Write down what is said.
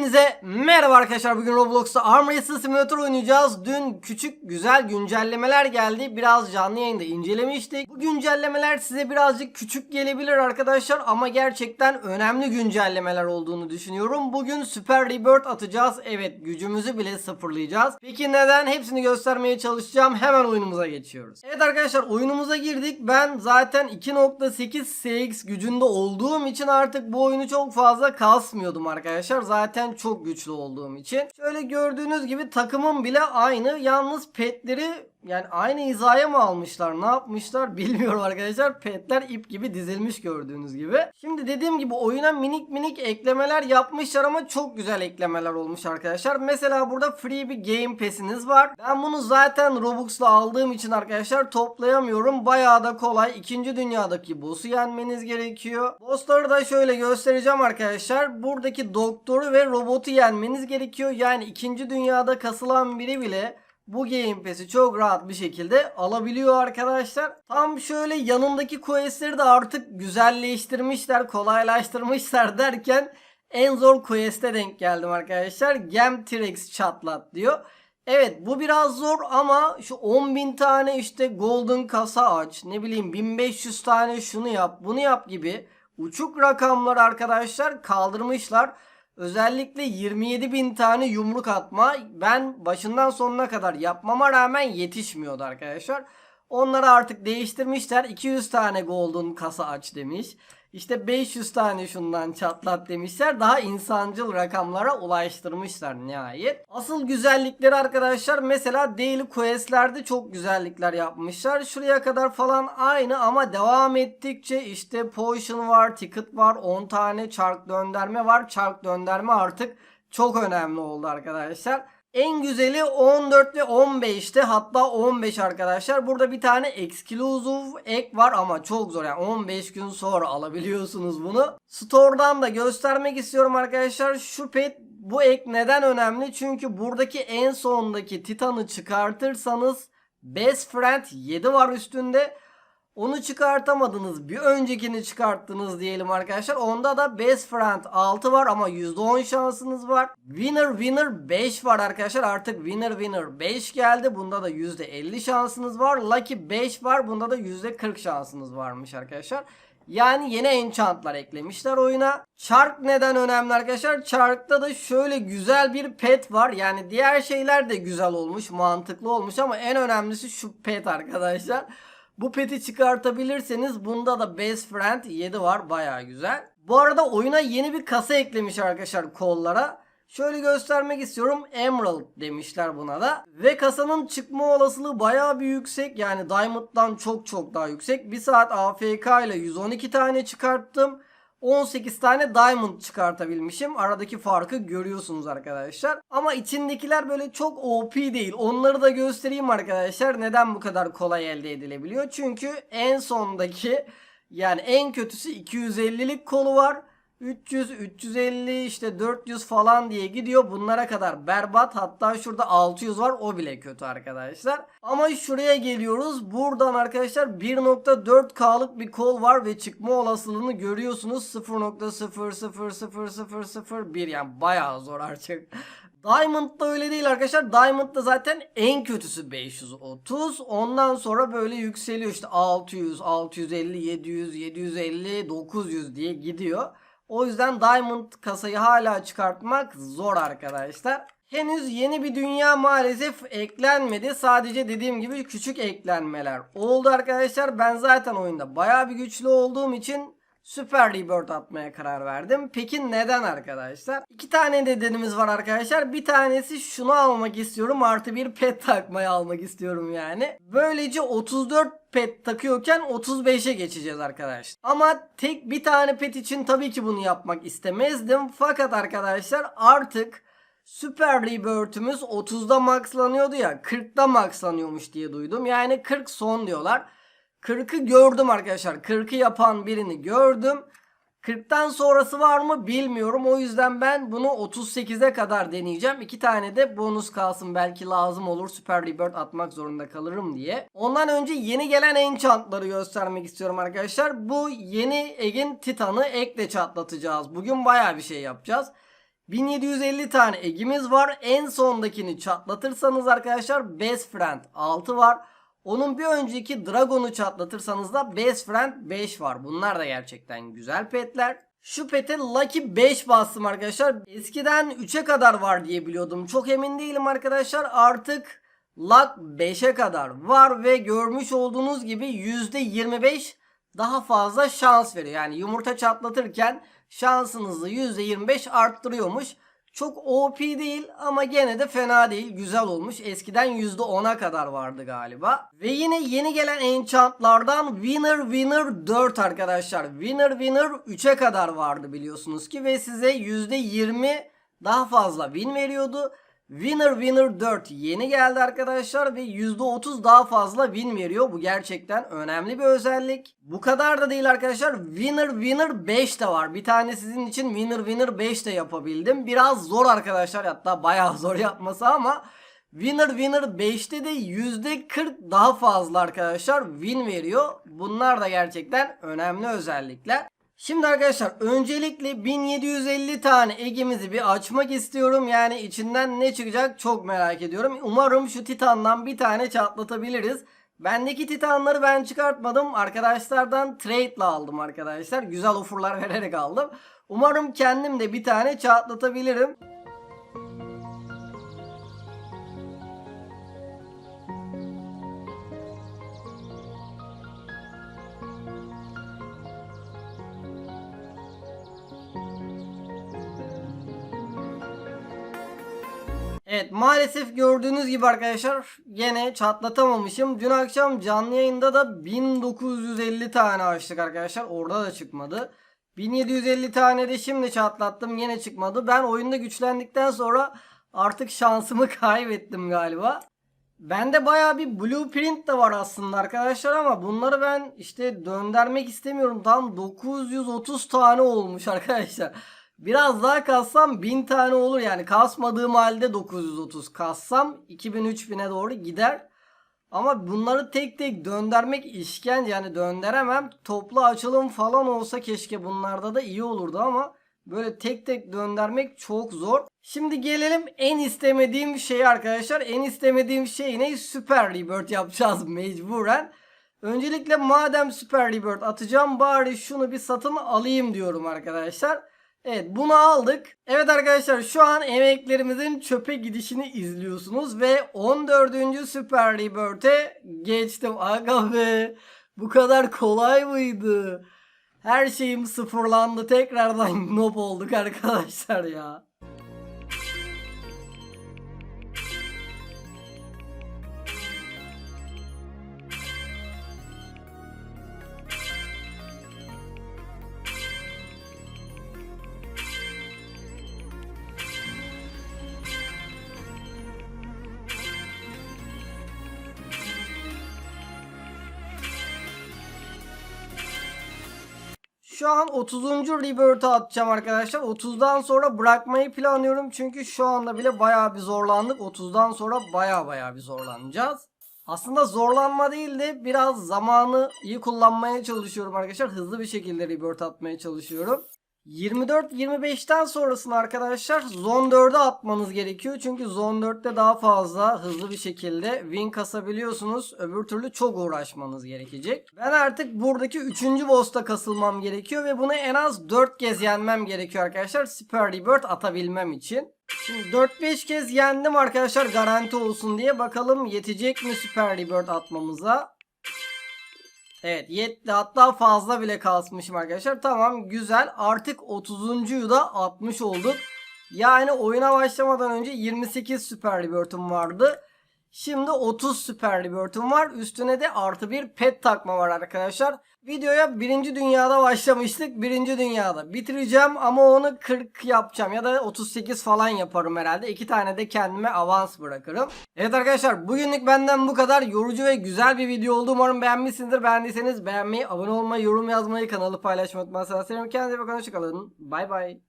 Hepinize merhaba arkadaşlar. Bugün Roblox'ta Arm Racer Simulator oynayacağız. Dün küçük güzel güncellemeler geldi. Biraz canlı yayında incelemiştik. Bu güncellemeler size birazcık küçük gelebilir arkadaşlar ama gerçekten önemli güncellemeler olduğunu düşünüyorum. Bugün Super Rebirth atacağız. Evet gücümüzü bile sıfırlayacağız. Peki neden? Hepsini göstermeye çalışacağım. Hemen oyunumuza geçiyoruz. Evet arkadaşlar oyunumuza girdik. Ben zaten 2.8 SX gücünde olduğum için artık bu oyunu çok fazla kasmıyordum arkadaşlar. Zaten çok güçlü olduğum için. Şöyle gördüğünüz gibi takımım bile aynı. Yalnız petleri yani aynı hizaya mı almışlar ne yapmışlar bilmiyorum arkadaşlar. Petler ip gibi dizilmiş gördüğünüz gibi. Şimdi dediğim gibi oyuna minik minik eklemeler yapmışlar ama çok güzel eklemeler olmuş arkadaşlar. Mesela burada free bir game pass'iniz var. Ben bunu zaten Robux'la aldığım için arkadaşlar toplayamıyorum. Bayağı da kolay. İkinci dünyadaki boss'u yenmeniz gerekiyor. Boss'ları da şöyle göstereceğim arkadaşlar. Buradaki doktoru ve robotu yenmeniz gerekiyor. Yani ikinci dünyada kasılan biri bile bu Game Pass'i çok rahat bir şekilde alabiliyor arkadaşlar. Tam şöyle yanındaki questleri de artık güzelleştirmişler, kolaylaştırmışlar derken en zor quest'e denk geldim arkadaşlar. Gem T-Rex çatlat diyor. Evet bu biraz zor ama şu 10.000 tane işte golden kasa aç ne bileyim 1500 tane şunu yap bunu yap gibi uçuk rakamlar arkadaşlar kaldırmışlar. Özellikle 27 bin tane yumruk atma ben başından sonuna kadar yapmama rağmen yetişmiyordu arkadaşlar. Onları artık değiştirmişler. 200 tane golden kasa aç demiş. İşte 500 tane şundan çatlat demişler. Daha insancıl rakamlara ulaştırmışlar nihayet. Asıl güzellikleri arkadaşlar mesela daily questlerde çok güzellikler yapmışlar. Şuraya kadar falan aynı ama devam ettikçe işte potion var, ticket var, 10 tane çark dönderme var. Çark dönderme artık çok önemli oldu arkadaşlar. En güzeli 14 ve 15'te hatta 15 arkadaşlar. Burada bir tane exclusive ek var ama çok zor yani 15 gün sonra alabiliyorsunuz bunu. Store'dan da göstermek istiyorum arkadaşlar. Şu pet bu ek neden önemli? Çünkü buradaki en sondaki Titan'ı çıkartırsanız Best Friend 7 var üstünde. Onu çıkartamadınız. Bir öncekini çıkarttınız diyelim arkadaşlar. Onda da Best Friend 6 var ama %10 şansınız var. Winner Winner 5 var arkadaşlar. Artık Winner Winner 5 geldi. Bunda da %50 şansınız var. Lucky 5 var. Bunda da %40 şansınız varmış arkadaşlar. Yani yeni enchantlar eklemişler oyuna. Çark neden önemli arkadaşlar? Çark'ta da şöyle güzel bir pet var. Yani diğer şeyler de güzel olmuş, mantıklı olmuş ama en önemlisi şu pet arkadaşlar. Bu peti çıkartabilirseniz bunda da Best Friend 7 var baya güzel. Bu arada oyuna yeni bir kasa eklemiş arkadaşlar kollara. Şöyle göstermek istiyorum. Emerald demişler buna da. Ve kasanın çıkma olasılığı baya bir yüksek. Yani Diamond'dan çok çok daha yüksek. 1 saat AFK ile 112 tane çıkarttım. 18 tane diamond çıkartabilmişim. Aradaki farkı görüyorsunuz arkadaşlar. Ama içindekiler böyle çok OP değil. Onları da göstereyim arkadaşlar. Neden bu kadar kolay elde edilebiliyor? Çünkü en sondaki yani en kötüsü 250'lik kolu var. 300, 350 işte 400 falan diye gidiyor. Bunlara kadar berbat. Hatta şurada 600 var. O bile kötü arkadaşlar. Ama şuraya geliyoruz. Buradan arkadaşlar 1.4K'lık bir kol var ve çıkma olasılığını görüyorsunuz. 0.0000001 yani bayağı zor artık. Diamond da öyle değil arkadaşlar. Diamond da zaten en kötüsü 530. Ondan sonra böyle yükseliyor işte 600, 650, 700, 750, 900 diye gidiyor. O yüzden Diamond kasayı hala çıkartmak zor arkadaşlar. Henüz yeni bir dünya maalesef eklenmedi. Sadece dediğim gibi küçük eklenmeler oldu arkadaşlar. Ben zaten oyunda baya bir güçlü olduğum için Super Rebirth atmaya karar verdim. Peki neden arkadaşlar? İki tane nedenimiz var arkadaşlar. Bir tanesi şunu almak istiyorum. Artı bir pet takmayı almak istiyorum yani. Böylece 34 pet takıyorken 35'e geçeceğiz arkadaşlar. Ama tek bir tane pet için tabii ki bunu yapmak istemezdim. Fakat arkadaşlar artık Super Rebirth'ümüz 30'da maxlanıyordu ya 40'da maxlanıyormuş diye duydum. Yani 40 son diyorlar. 40'ı gördüm arkadaşlar. 40'ı yapan birini gördüm. 40'tan sonrası var mı bilmiyorum. O yüzden ben bunu 38'e kadar deneyeceğim. İki tane de bonus kalsın. Belki lazım olur. Super Rebirth atmak zorunda kalırım diye. Ondan önce yeni gelen enchantları göstermek istiyorum arkadaşlar. Bu yeni Egin Titan'ı ekle çatlatacağız. Bugün baya bir şey yapacağız. 1750 tane egimiz var. En sondakini çatlatırsanız arkadaşlar Best Friend 6 var. Onun bir önceki Dragon'u çatlatırsanız da Best Friend 5 var. Bunlar da gerçekten güzel petler. Şu pete Lucky 5 bastım arkadaşlar. Eskiden 3'e kadar var diye biliyordum. Çok emin değilim arkadaşlar. Artık Luck 5'e kadar var ve görmüş olduğunuz gibi %25 daha fazla şans veriyor. Yani yumurta çatlatırken şansınızı %25 arttırıyormuş. Çok OP değil ama gene de fena değil. Güzel olmuş. Eskiden %10'a kadar vardı galiba. Ve yine yeni gelen enchantlardan Winner Winner 4 arkadaşlar. Winner Winner 3'e kadar vardı biliyorsunuz ki. Ve size %20 daha fazla win veriyordu. Winner Winner 4 yeni geldi arkadaşlar ve %30 daha fazla win veriyor. Bu gerçekten önemli bir özellik. Bu kadar da değil arkadaşlar. Winner Winner 5 de var. Bir tane sizin için Winner Winner 5 de yapabildim. Biraz zor arkadaşlar hatta bayağı zor yapması ama Winner Winner 5'te de %40 daha fazla arkadaşlar win veriyor. Bunlar da gerçekten önemli özellikler. Şimdi arkadaşlar öncelikle 1750 tane egimizi bir açmak istiyorum. Yani içinden ne çıkacak çok merak ediyorum. Umarım şu titandan bir tane çatlatabiliriz. Bendeki titanları ben çıkartmadım. Arkadaşlardan trade ile aldım arkadaşlar. Güzel ofurlar vererek aldım. Umarım kendim de bir tane çatlatabilirim. Evet maalesef gördüğünüz gibi arkadaşlar gene çatlatamamışım. Dün akşam canlı yayında da 1950 tane açtık arkadaşlar. Orada da çıkmadı. 1750 tane de şimdi çatlattım yine çıkmadı. Ben oyunda güçlendikten sonra artık şansımı kaybettim galiba. Bende baya bir blueprint de var aslında arkadaşlar ama bunları ben işte döndürmek istemiyorum. Tam 930 tane olmuş arkadaşlar. Biraz daha kassam 1000 tane olur yani kasmadığım halde 930 kassam 2000-3000'e doğru gider. Ama bunları tek tek döndürmek işkence yani döndüremem. Toplu açılım falan olsa keşke bunlarda da iyi olurdu ama böyle tek tek döndürmek çok zor. Şimdi gelelim en istemediğim şey arkadaşlar. En istemediğim şey ne? Süper Rebirth yapacağız mecburen. Öncelikle madem Süper Rebirth atacağım bari şunu bir satın alayım diyorum arkadaşlar. Evet bunu aldık. Evet arkadaşlar şu an emeklerimizin çöpe gidişini izliyorsunuz ve 14. Süper Rebirth'e geçtim. Aga be bu kadar kolay mıydı? Her şeyim sıfırlandı. Tekrardan noob olduk arkadaşlar ya. Şu an 30. Rebirth'e atacağım arkadaşlar. 30'dan sonra bırakmayı planlıyorum. Çünkü şu anda bile bayağı bir zorlandık. 30'dan sonra bayağı bayağı bir zorlanacağız. Aslında zorlanma değil de biraz zamanı iyi kullanmaya çalışıyorum arkadaşlar. Hızlı bir şekilde Rebirth atmaya çalışıyorum. 24-25'ten sonrasını arkadaşlar Zone 4'e atmanız gerekiyor. Çünkü Zone 4'te daha fazla hızlı bir şekilde win kasabiliyorsunuz. Öbür türlü çok uğraşmanız gerekecek. Ben artık buradaki 3. boss'ta kasılmam gerekiyor ve bunu en az 4 kez yenmem gerekiyor arkadaşlar. Super Rebirth atabilmem için. Şimdi 4-5 kez yendim arkadaşlar garanti olsun diye. Bakalım yetecek mi Super Rebirth atmamıza. Evet yetti hatta fazla bile kasmışım arkadaşlar. Tamam güzel artık 30'uncuyu da atmış olduk. Yani oyuna başlamadan önce 28 Super Rebirth'um vardı. Şimdi 30 Super Rebirth'um var. Üstüne de artı bir pet takma var arkadaşlar. Videoya birinci dünyada başlamıştık. Birinci dünyada bitireceğim ama onu 40 yapacağım ya da 38 falan yaparım herhalde. İki tane de kendime avans bırakırım. Evet arkadaşlar bugünlük benden bu kadar yorucu ve güzel bir video oldu. Umarım beğenmişsinizdir. Beğendiyseniz beğenmeyi, abone olmayı, yorum yazmayı, kanalı paylaşmayı unutmazsanız. Kendinize bakın. Hoşçakalın. Bay bay.